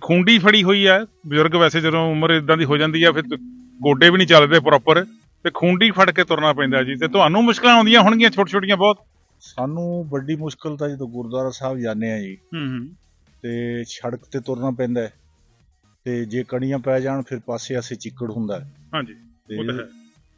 ਖੂੰਡੀ ਫੜੀ ਹੋਈ ਹੈ। ਬਜ਼ੁਰਗ ਵੈਸੇ ਜਦੋਂ ਉਮਰ ਇਦਾਂ ਦੀ ਹੋ ਜਾਂਦੀ ਹੈ ਫਿਰ ਗੋਡੇ ਵੀ ਨਹੀਂ ਚੱਲਦੇ ਪ੍ਰੋਪਰ ਤੇ ਖੂੰਡੀ ਫੜ ਕੇ ਤੁਰਨਾ ਪੈਂਦਾ ਜੀ। ਤੇ ਤੁਹਾਨੂੰ ਮੁਸ਼ਕਲਾਂ ਆਉਂਦੀਆਂ ਹੋਣਗੀਆਂ ਛੋਟ ਛੋਟੀਆਂ ਬਹੁਤ। ਸਾਨੂੰ ਵੱਡੀ ਮੁਸ਼ਕਲ ਤਾਂ ਜਦੋਂ ਗੁਰਦੁਆਰਾ ਸਾਹਿਬ ਜਾਂਦੇ ਆ ਜੀ ਹੂੰ ਹੂੰ। ਤੇ ਸੜਕ ਤੇ ਤੁਰਨਾ ਪੈਂਦਾ ਹੈ ਤੇ ਜੇ ਕਣੀਆਂ ਪੈ ਜਾਣ ਫਿਰ ਪਾਸੇ ਆਸੇ ਚਿੱਕੜ ਹੁੰਦਾ ਹੈ। ਹਾਂਜੀ ਉਹ ਤਾਂ ਹੈ।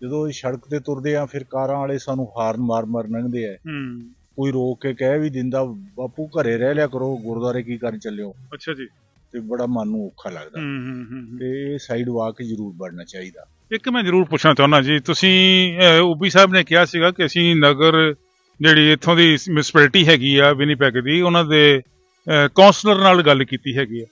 ਜਦੋਂ ਇਹ ਸੜਕ ਤੇ ਤੁਰਦੇ ਆ ਫਿਰ ਕਾਰਾਂ ਵਾਲੇ ਸਾਨੂੰ ਹਾਰਨ ਮਾਰ ਮਾਰ ਲੰਘਦੇ ਆ ਹੂੰ। ਕੋਈ ਰੋਕ ਕੇ ਕਹਿ ਵੀ ਦਿੰਦਾ ਬਾਪੂ ਘਰੇ ਰਹਿ ਲਿਆ ਕਰੋ ਗੁਰਦੁਆਰੇ ਕੀ ਕਰਨ ਚੱਲਿਓ ਅੱਛਾ ਜੀ। ਤੇ ਬੜਾ ਮਨ ਨੂੰ ਔਖਾ ਲੱਗਦਾ। ਹੂੰ ਹੂੰ। ਤੇ ਇਹ ਸਾਈਡ ਵਾਕ ਜ਼ਰੂਰ ਬਣਨਾ ਚਾਹੀਦਾ। ਇੱਕ ਮੈਂ ਜ਼ਰੂਰ ਪੁੱਛਣਾ ਚਾਹੁੰਦਾ ਜੀ ਤੁਸੀਂ ਅਹ, ਊਬੀ ਸਾਹਿਬ ਨੇ ਕਿਹਾ ਸੀਗਾ ਕਿ ਅਸੀਂ ਨਗਰ ਜਿਹੜੀ ਇੱਥੋਂ ਦੀ ਮਿਊਨਿਸਪੈਲਿਟੀ ਹੈਗੀ ਆ ਵਿਨੀਪੈਗ ਦੀ ਉਹਨਾਂ ਦੇ ਕਾਉਂਸਲਰ ਨਾਲ ਗੱਲ ਕੀਤੀ ਹੈਗੀ ਆ।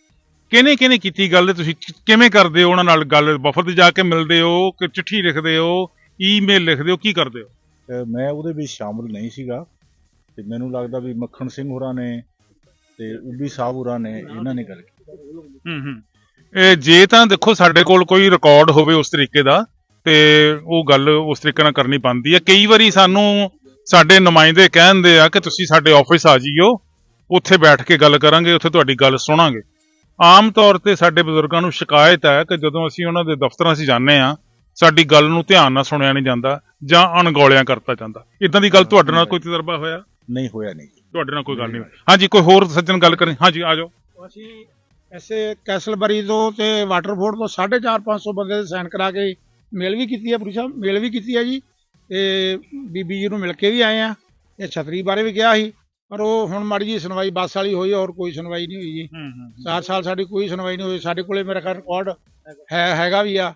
ਕਿਹਨੇ ਕਿਹਨੇ ਕੀਤੀ ਗੱਲ? ਤੁਸੀਂ ਕਿਵੇਂ ਕਰਦੇ ਹੋ ਉਹਨਾਂ ਨਾਲ ਗੱਲ? ਵਫਦ ਜਾ ਕੇ ਮਿਲਦੇ ਹੋ ਕਿ ਚਿੱਠੀ ਲਿਖਦੇ ਹੋ ਈਮੇਲ ਲਿਖਦੇ ਹੋ ਕੀ ਕਰਦੇ ਹੋ? ਤੇ ਮੈਂ ਉਹਦੇ ਵਿੱਚ ਸ਼ਾਮਲ ਨਹੀਂ ਸੀਗਾ। ਤੇ ਮੈਨੂੰ ਲੱਗਦਾ ਵੀ ਮੱਖਣ ਸਿੰਘ ਹੋਰਾਂ ਨੇ ਤੇ ਉਬੀ ਸਾਹਿਬ ਹੋਰਾਂ ਨੇ ਇਹਨਾਂ ਨੇ ਗੱਲ ਕੀਤੀ। ਹੂੰ ਹੂੰ। ਇਹ ਜੇ ਤਾਂ ਦੇਖੋ ਸਾਡੇ ਕੋਲ ਕੋਈ ਰਿਕਾਰਡ ਹੋਵੇ ਉਸ ਤਰੀਕੇ ਦਾ ਤੇ ਉਹ ਗੱਲ ਉਸ ਤਰੀਕੇ ਨਾਲ ਕਰਨੀ ਬਣਦੀ ਹੈ ਕਈ ਵਾਰੀ ਸਾਨੂੰ ਸਾਡੇ ਨੁਮਾਇੰਦੇ ਕਹਿੰਦੇ ਆ ਕਿ ਤੁਸੀਂ ਸਾਡੇ ਆਫਿਸ ਆ ਜਾਈਓ ਉੱਥੇ ਬੈਠ ਕੇ ਗੱਲ ਕਰਾਂਗੇ ਉੱਥੇ ਤੁਹਾਡੀ ਗੱਲ ਸੁਣਾਂਗੇ। ਆਮ ਤੌਰ ਤੇ ਸਾਡੇ ਬਜ਼ੁਰਗਾਂ ਨੂੰ ਸ਼ਿਕਾਇਤ ਹੈ ਕਿ ਜਦੋਂ ਅਸੀਂ ਉਹਨਾਂ ਦੇ ਦਫ਼ਤਰਾਂ 'ਚ ਜਾਂਦੇ ਆ ਸਾਡੀ ਗੱਲ ਨੂੰ ਧਿਆਨ ਨਾਲ ਸੁਣਿਆ ਨਹੀਂ ਜਾਂਦਾ ਜਾਂ ਅਣਗੌਲਿਆਂ ਕਰਤਾ ਜਾਂਦਾ। ਇਦਾਂ ਦੀ ਗੱਲ ਤੁਹਾਡੇ ਨਾਲ ਕੋਈ ਤਜਰਬਾ ਹੋਇਆ? ਨਹੀਂ ਹੋਇਆ ਨਹੀਂ। ਜੀ ਤੁਹਾਡੇ ਨਾਲ ਕੋਈ ਗੱਲ ਨਹੀਂ ਹੋਈ। ਹਾਂਜੀ ਕੋਈ ਹੋਰ ਸੱਜਣ ਗੱਲ ਕਰੀ ਹਾਂਜੀ ਆ ਜਾਓ। ਅਸੀਂ ਐਸੇ ਕੈਸਲਬਰੀ ਤੋਂ ਤੇ ਵਾਟਰਫੋਰਡ ਤੋਂ 4.5 500 ਬੰਦੇ ਦੇ ਸਾਈਨ ਕਰਾ ਕੇ ਮੇਲ ਵੀ ਕੀਤੀ ਹੈ ਪੁਰੀ ਸਾਹਿਬ ਮੇਲ ਵੀ ਕੀਤੀ ਹੈ ਜੀ। ਤੇ ਬੀਬੀ ਜੀ ਨੂੰ ਮਿਲ ਕੇ ਵੀ ਆਏ ਆ। ਇਹ ਛਤਰੀ ਬਾਰੇ ਵੀ ਕਿਹਾ ਸੀ ਪਰ ਉਹ ਹੁਣ ਮਾੜੀ ਜੀ ਸੁਣਵਾਈ ਬੱਸ ਵਾਲੀ ਹੋਈ ਔਰ ਕੋਈ ਸੁਣਵਾਈ ਨਹੀਂ ਹੋਈ ਜੀ। ਹੂੰ ਹੂੰ ਚਾਰ ਸਾਲ ਸਾਡੀ ਕੋਈ ਸੁਣਵਾਈ ਨਹੀਂ ਹੋਈ। ਸਾਡੇ ਕੋਲੇ ਮੇਰਾ ਖਿਆਲ ਰਿਕਾਰਡ ਹੈ ਹੈਗਾ ਵੀ ਆ।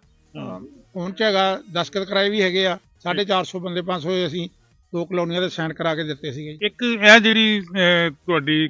ਹੁਣ ਚ ਹੈਗਾ ਦਸਤਖਤ ਕਰਾਏ ਵੀ ਹੈਗੇ ਆ। 450 ਬੰਦੇ 500 ਅਸੀਂ। ਦੋ ਕਲੋਨੀਆਂ ਦੇ ਸਾਈਨ ਕਰਾ ਕੇ ਦਿੱਤੇ ਸੀਗੇ ਜੀ। ਇੱਕ ਇਹ ਜਿਹੜੀ ਅਹ, ਤੁਹਾਡੀ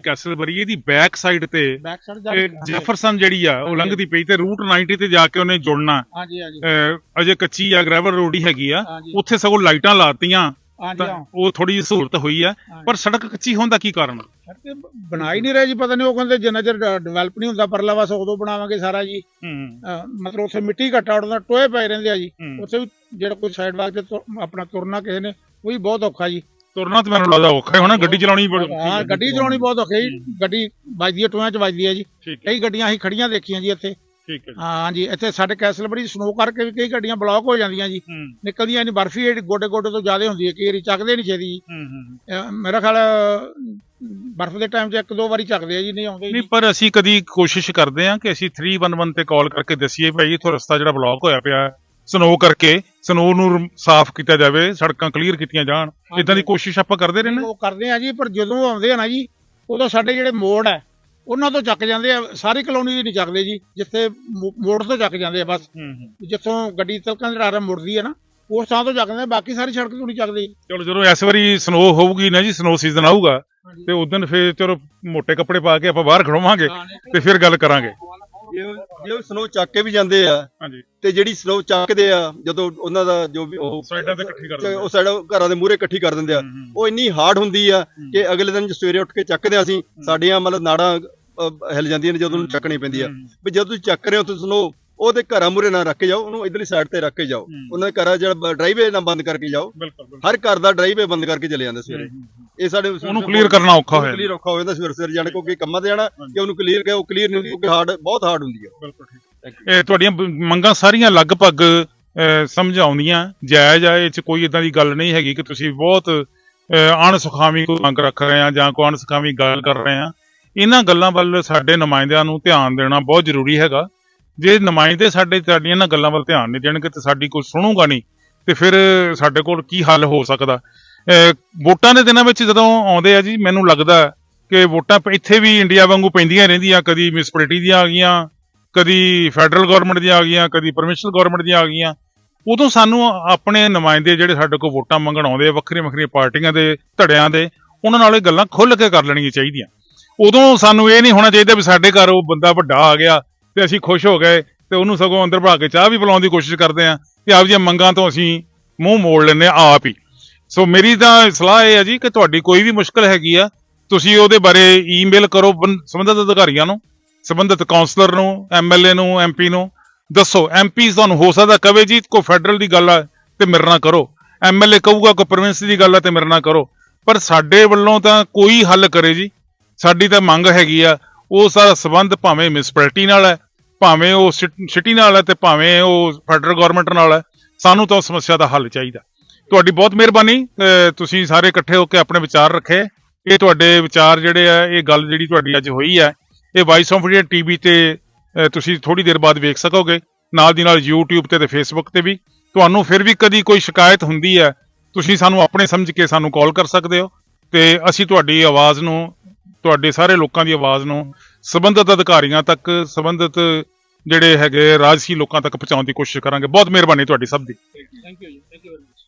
ਬੈਕ ਸਾਈਡ ਤੇ ਬੈਕ ਸਾਈਡ ਇਹ ਜੈਫਰਸਨ ਜਿਹੜੀ ਆ ਉਹ ਲੰਘਦੀ ਪਈ ਤੇ ਰੂਟ 90 ਤੇ ਜਾ ਕੇ ਉਹਨੇ ਜੁੜਨਾ। ਹਾਂਜੀ ਹਾਂਜੀ। ਅਹ, ਅਜੇ ਕੱਚੀ ਆ ਗ੍ਰੈਵਲ ਰੋਡ ਹੀ ਹੈਗੀ ਆ। ਹਾਂਜੀ। ਉੱਥੇ ਸਗੋਂ ਲਾਈਟਾਂ ਲਾਤੀਆਂ ਹਾਂਜੀ ਤਾਂ ਹਾਂ। ਉਹ ਥੋੜੀ ਜਿਹੀ ਸਹੂਲਤ ਹੋਈ ਆ। ਪਰ ਸੜਕ ਕੱਚੀ ਹੋਣ ਦਾ ਕੀ ਕਾਰਨ? ਸੜਕ ਬਣਾ ਹੀ ਨਹੀਂ ਰਹੇ ਜੀ ਪਤਾ ਨਹੀਂ ਉਹ ਕਹਿੰਦੇ ਜਿੰਨਾ ਚਿਰ ਡਿਵੈਲਪ ਨਹੀਂ ਹੁੰਦਾ ਪਰਲਾ ਵਾਸ ਉਦੋਂ ਬਣਾਵਾਂਗੇ ਸਾਰਾ ਜੀ। ਹੂੰ। ਅਹ ਮਤਲਬ ਉੱਥੇ ਮਿੱਟੀ ਘੱਟਾ ਉੜਦਾ ਟੋਏ ਪਏ ਰਹਿੰਦੇ ਆ ਜੀ। ਹੂੰ। ਉੱਥੇ ਵੀ ਜਿਹੜਾ ਕੋਈ ਸਾਈਡ ਵਾਕ ਤੇ ਤੁਰ- ਆਪਣਾ ਤੁਰਨਾ ਕਿਸੇ ਨੇ ਉਹ ਵੀ ਬਹੁਤ ਔਖਾ ਜੀ। ਤੁਰਨਾ ਤੇ ਮੈਨੂੰ ਲੱਗਦਾ ਔਖਾ ਹੀ ਹੋਣਾ ਗੱਡੀ ਚਲਾਉਣੀ ਬੜੀ ਔਖੀ ਹਾਂ ਹੈ। ਗੱਡੀ ਚਲਾਉਣੀ ਬਹੁਤ ਔਖੀ ਹੈ ਜੀ। ਗੱਡੀ ਵੱਜਦੀ ਹੈ ਟੋਇਆਂ 'ਚ ਵੱਜਦੀ ਹੈ ਜੀ। ਠੀਕ ਹੈ। ਕਈ ਗੱਡੀਆਂ ਅਸੀਂ ਖੜੀਆਂ ਦੇਖੀਆਂ ਜੀ ਇੱਥੇ। ਠੀਕ ਹੈ ਜੀ। ਹਾਂ ਜੀ ਇੱਥੇ ਸਾਡੇ ਕੈਸਲ ਬੜੀ ਸਨੋ ਕਰਕੇ ਵੀ ਕਈ ਗੱਡੀਆਂ ਬਲੌਕ ਹੋ ਜਾਂਦੀਆਂ ਜੀ। ਹੂੰ। ਨਿਕਲਦੀਆਂ ਨਹੀਂ ਬਰਫੀ ਜਿਹੜੀ ਗੋਡੇ ਗੋਡੇ ਤੋਂ ਜ਼ਿਆਦਾ ਹੁੰਦੀ ਹੈ ਕਈ ਵਾਰੀ ਚੱਕਦੇ ਨਹੀਂ ਛੇਤੀ ਜੀ। ਹੂੰ ਹੂੰ ਅਹ ਮੇਰਾ ਖਿਆਲ ਬਰਫ਼ ਦੇ ਟਾਈਮ 'ਚ ਇੱਕ ਦੋ ਵਾਰੀ ਚੱਕਦੇ ਆ ਜੀ ਨਹੀਂ ਆਉਂਦੇ ਨਹੀਂ ਪਰ ਅਸੀਂ ਕਦੀ ਕੋਸ਼ਿਸ਼ ਕਰਦੇ ਹਾਂ ਕਿ ਅਸੀਂ 311 ਤੇ ਕਾਲ ਕਰਕੇ ਦਸੀਏ ਭਾਈ ਇੱਥੋਂ ਰਸਤਾ ਜਿਹੜਾ ਬਲੌਕ ਹੋਇਆ ਪਿਆ ਸਨੋ ਕਰਕੇ ਸਨੋ ਨੂੰ ਸਾਫ਼ ਕੀਤਾ ਜਾਵੇ ਸੜਕਾਂ ਕਲੀਅਰ ਕੀਤੀਆਂ ਜਾਣ। ਇਦਾਂ ਦੀ ਕੋਸ਼ਿਸ਼ ਆਪਾਂ ਕਰਦੇ ਰਹਿੰਦੇ ਉਹ ਕਰਦੇ ਆ ਜੀ ਪਰ ਜਦੋਂ ਆਉਂਦੇ ਆ ਨਾ ਜੀ ਉਦੋਂ ਸਾਡੇ ਜਿਹੜੇ ਮੋੜ ਹੈ ਉਹਨਾਂ ਤੋਂ ਚੱਕ ਜਾਂਦੇ ਆ ਸਾਰੀ ਕਲੋਨੀ ਦੀ ਨਹੀਂ ਚੱਕਦੇ ਜੀ ਜਿੱਥੇ ਮੋੜ ਤੋਂ ਚੱਕ ਜਾਂਦੇ ਆ ਬਸ। ਜਿੱਥੋਂ ਗੱਡੀ ਤਲਕਾਂ ਦੇ ਰਾਰਾ ਮੁੜਦੀ ਹੈ ਨਾ ਉਸ ਥਾਂ ਤੋਂ ਚੱਕਦੇ ਆ ਬਾਕੀ ਸਾਰੀ ਸੜਕ ਤੋਂ ਨਹੀਂ ਚੱਕਦੇ। ਚਲੋ ਜਦੋਂ ਇਸ ਵਾਰੀ ਸਨੋ ਹੋਊਗੀ ਨਾ ਜੀ ਸਨੋ ਸੀਜ਼ਨ ਆਊਗਾ ਤੇ ਉਦੋਂ ਫਿਰ ਚਲੋ ਮੋٹے ਕੱਪੜੇ ਪਾ ਕੇ ਆਪਾਂ ਬਾਹਰ ਖੜੋਵਾਂਗੇ ਤੇ ਫਿਰ ਗੱਲ ਕਰਾਂਗੇ। ਜੇ ਸਨੋ ਚੱਕ ਕੇ ਵੀ ਜਾਂਦੇ ਆ ਹਾਂਜੀ। ਤੇ ਜਿਹੜੀ ਸਨੋ ਚੱਕਦੇ ਆ ਜਦੋਂ ਉਹਨਾਂ ਦਾ ਜੋ ਵੀ ਉਹ ਸਾਈਡਾਂ ਤੇ ਇਕੱਠੀ ਕਰ ਦਿੰਦੇ ਉਹ ਸਾਈਡ ਘਰਾਂ ਦੇ ਮੂਹਰੇ ਇਕੱਠੀ ਕਰ ਦਿੰਦੇ ਆ। ਉਹ ਇੰਨੀ ਹਾਰਡ ਹੁੰਦੀ ਆ ਕਿ ਅਗਲੇ ਦਿਨ ਸਵੇਰੇ ਉੱਠ ਕੇ ਚੱਕਦੇ ਆ ਅਸੀਂ ਸਾਡੀਆਂ ਮਤਲਬ ਨਾੜਾਂ ਹਿਲ ਜਾਂਦੀਆਂ ਨੇ ਜਦੋਂ ਉਹਨੂੰ ਚੱਕਣੀ ਪੈਂਦੀ ਆ। ਵੀ ਜਦੋਂ ਤੁਸੀਂ ਚੱਕ ਰਹੇ ਹੋ ਤੁਸੀਂ ਸਨੋ ਉਹਦੇ ਘਰਾਂ ਮੂਹਰੇ ਨਾ ਰੱਖ ਕੇ ਜਾਓ ਉਹਨੂੰ ਇਧਰਲੀ ਸਾਈਡ ਤੇ ਰੱਖ ਕੇ ਜਾਓ। ਉਹਨਾਂ ਦੇ ਘਰਾਂ ਜਿਹੜਾ ਡਰਾਈਵੇ ਨਾ ਬੰਦ ਕਰਕੇ ਜਾਓ। ਹਰ ਘਰ ਦਾ ਡਰਾਈਵੇ ਬੰਦ ਕਰਕੇ ਚਲੇ ਜਾਂਦੇ ਸਵੇਰੇ। ਇਹ ਸਾਡੇ ਉਹਨੂੰ ਕਲੀਅਰ ਕਰਨਾ ਔਖਾ ਹੋਇਆ ਕਲੀਅਰ ਔਖਾ ਹੋ ਜਾਂਦਾ ਸਵੇਰੇ ਸਵੇਰੇ ਜਾਣ ਕੋਈ ਕੰਮਾਂ ਤੇ ਜਾਣਾ ਕਿ ਉਹਨੂੰ ਕਲੀਅਰ ਕਿ ਉਹ ਕਲੀਅਰ ਨਹੀਂ ਹੁੰਦੀ ਕਿਉਂਕਿ ਹਾਰਡ ਬਹੁਤ ਹਾਰਡ ਹੁੰਦੀ ਹੈ ਬਿਲਕੁਲ ਠੀਕ। ਇਹ ਤੁਹਾਡੀਆਂ ਮੰਗਾਂ ਸਾਰੀਆਂ ਲਗਭਗ ਅਹ, ਸਮਝ ਆਉਂਦੀਆਂ ਜਾਇਜ਼ ਆ ਇਹ ਚ ਕੋਈ ਇਦਾਂ ਦੀ ਗੱਲ ਨਹੀਂ ਹੈਗੀ ਕਿ ਤੁਸੀਂ ਬਹੁਤ ਅਣਸੁਖਾਵੀਂ ਕੋਈ ਮੰਗ ਰੱਖ ਰਹੇ ਆ ਜਾਂ ਕੋਈ ਅਣਸੁਖਾਵੀਂ ਗੱਲ ਕਰ ਰਹੇ ਆ। ਇਹਨਾਂ ਗੱਲਾਂ ਵੱਲ ਸਾਡੇ ਨੁਮਾਇੰਦਿਆਂ ਨੂੰ ਧਿਆਨ ਦੇਣਾ ਬਹੁਤ ਜ਼ਰੂਰੀ ਹੈਗਾ। ਜੇ ਨੁਮਾਇੰਦੇ ਸਾਡੇ ਸਾਡੀਆਂ ਇਹਨਾਂ ਗੱਲਾਂ ਵੱਲ ਧਿਆਨ ਨਹੀਂ ਦੇਣਗੇ ਤੇ ਸਾਡੀ ਕੋਈ ਸੁਣੂਗਾ ਨਹੀਂ ਤੇ ਫਿਰ ਸਾਡੇ ਕੋਲ ਕੀ ਹੱਲ ਹੋ ਸਕਦਾ? ਅਹ, ਵੋਟਾਂ ਦੇ ਦਿਨਾਂ ਵਿੱਚ ਜਦੋਂ ਆਉਂਦੇ ਆ ਜੀ ਮੈਨੂੰ ਲੱਗਦਾ ਕਿ ਵੋਟਾਂ ਇੱਥੇ ਵੀ ਇੰਡੀਆ ਵਾਂਗੂ ਪੈਂਦੀਆਂ ਰਹਿੰਦੀਆਂ ਕਦੀ ਮਿਊਨਿਸਪੈਲਿਟੀ ਦੀਆਂ ਆ ਗਈਆਂ ਕਦੀ ਫੈਡਰਲ ਗਵਰਨਮੈਂਟ ਦੀਆਂ ਆ ਗਈਆਂ ਕਦੀ ਪ੍ਰੋਵਿੰਸ਼ੀਅਲ ਗਵਰਨਮੈਂਟ ਦੀਆਂ ਆ ਗਈਆਂ। ਉਦੋਂ ਸਾਨੂੰ ਆਪਣੇ ਨੁਮਾਇੰਦੇ ਜਿਹੜੇ ਸਾਡੇ ਕੋਲ ਵੋਟਾਂ ਮੰਗਣ ਆਉਂਦੇ ਆ ਵੱਖਰੀਆਂ ਵੱਖਰੀਆਂ ਪਾਰਟੀਆਂ ਦੇ ਧੜਿਆਂ ਦੇ ਉਹਨਾਂ ਨਾਲ ਇਹ ਗੱਲਾਂ ਖੁੱਲ੍ਹ ਕੇ ਕਰ ਲੈਣੀਆਂ ਚਾਹੀਦੀਆਂ। ਉਦੋਂ ਸਾਨੂੰ ਇਹ ਨਹੀਂ ਹੋਣਾ ਚਾਹੀਦਾ ਵੀ ਸਾਡੇ ਘਰ ਉਹ ਬੰਦਾ ਵੱਡਾ ਆ ਗਿਆ ਤੇ ਅਸੀਂ ਖੁਸ਼ ਹੋ ਗਏ ਤੇ ਉਹਨੂੰ ਸਗੋਂ ਅੰਦਰ ਭਾ ਕੇ ਚਾਹ ਵੀ ਪਿਲਾਉਣ ਦੀ ਕੋਸ਼ਿਸ਼ ਕਰਦੇ ਆ ਤੇ ਆਪਦੀਆਂ ਮੰਗਾਂ ਤੋਂ ਅਸੀਂ ਮੂੰਹ ਮੋੜ ਲੈਂਦੇ ਹਾਂ ਆਪ ਹੀ। ਸੋ ਮੇਰੀ ਤਾਂ ਸਲਾਹ ਇਹ ਹੈ ਜੀ ਕਿ ਤੁਹਾਡੀ ਕੋਈ ਵੀ ਮੁਸ਼ਕਲ ਹੈਗੀ ਆ, ਤੁਸੀਂ ਉਹਦੇ ਬਾਰੇ ਈਮੇਲ ਕਰੋ ਸੰਬੰਧਿਤ ਅਧਿਕਾਰੀਆਂ ਨੂੰ, ਸੰਬੰਧਿਤ ਕਾਉਂਸਲਰ ਨੂੰ ਐਮਐਲਏ ਨੂੰ ਐਮਪੀ ਨੂੰ। ਦੱਸੋ ਐਮਪੀ ਤੁਹਾਨੂੰ ਹੋ ਸਕਦਾ ਕਵੇ ਜੀ, ਕੋਈ ਫੈਡਰਲ ਦੀ ਗੱਲ ਆ ਤੇ ਮੇਰੇ ਨਾਲ ਕਰੋ। ਐਮਐਲਏ ਕਹੂਗਾ ਕੋਈ ਪ੍ਰੋਵਿੰਸ ਦੀ ਗੱਲ ਆ ਤੇ ਮੇਰੇ ਨਾਲ ਕਰੋ। ਪਰ ਸਾਡੇ ਵੱਲੋਂ ਤਾਂ ਕੋਈ ਹੱਲ ਕਰੇ ਜੀ। ਸਾਡੀ ਤਾਂ ਮੰਗ ਹੈਗੀ ਆ, ਉਹ ਸਾਰਾ ਸਬੰਧ ਭਾਵੇਂ ਮਿਊਨਿਸਪੈਲਿਟੀ ਨਾਲ ਹੈ ਭਾਵੇਂ ਉਹ ਸਿਟੀ ਨਾਲ ਹੈ ਤੇ ਭਾਵੇਂ ਉਹ ਫੈਡਰਲ ਗਵਰਨਮੈਂਟ ਨਾਲ ਹੈ, ਸਾਨੂੰ ਤਾਂ ਉਸ ਸਮੱਸਿਆ ਦਾ ਹੱਲ ਚਾਹੀਦਾ। ਤੁਹਾਡੀ ਬਹੁਤ ਮਿਹਰਬਾਨੀ ਤੁਸੀਂ ਸਾਰੇ ਇਕੱਠੇ ਹੋ ਕੇ ਆਪਣੇ ਵਿਚਾਰ ਰੱਖੇ। ਇਹ ਤੁਹਾਡੇ ਵਿਚਾਰ ਜਿਹੜੇ ਆ, ਇਹ ਗੱਲ ਜਿਹੜੀ ਤੁਹਾਡੀ ਅੱਜ ਹੋਈ ਹੈ ਇਹ ਵਾਈਸ ਆਫ ਇੰਡੀਆ ਟੀਵੀ ਤੇ ਤੁਸੀਂ ਥੋੜੀ ਦੇਰ ਬਾਅਦ ਵੇਖ ਸਕੋਗੇ। ਨਾਲ ਦੀ ਨਾਲ YouTube ਤੇ ਤੇ Facebook ਤੇ ਵੀ। ਤੁਹਾਨੂੰ ਫਿਰ ਵੀ ਕਦੀ ਕੋਈ ਸ਼ਿਕਾਇਤ ਹੁੰਦੀ ਹੈ ਤੁਸੀਂ ਸਾਨੂੰ ਆਪਣੇ ਸਮਝ ਕੇ ਸਾਨੂੰ ਕਾਲ ਕਰ ਸਕਦੇ ਹੋ। ਤੇ ਅਸੀਂ ਤੁਹਾਡੀ ਆਵਾਜ਼ ਨੂੰ, ਤੁਹਾਡੇ ਸਾਰੇ ਲੋਕਾਂ ਦੀ ਆਵਾਜ਼ ਨੂੰ ਸੰਬੰਧਿਤ ਅਧਿਕਾਰੀਆਂ ਤੱਕ, ਸੰਬੰਧਿਤ ਜਿਹੜੇ ਹੈਗੇ ਰਾਜਸੀ ਲੋਕਾਂ ਤੱਕ ਪਹੁੰਚਾਉਣ ਦੀ ਕੋਸ਼ਿਸ਼ ਕਰਾਂਗੇ। ਬਹੁਤ ਮਿਹਰਬਾਨੀ ਤੁਹਾਡੀ ਸਭ ਦੀ। Thank you ji thank you very much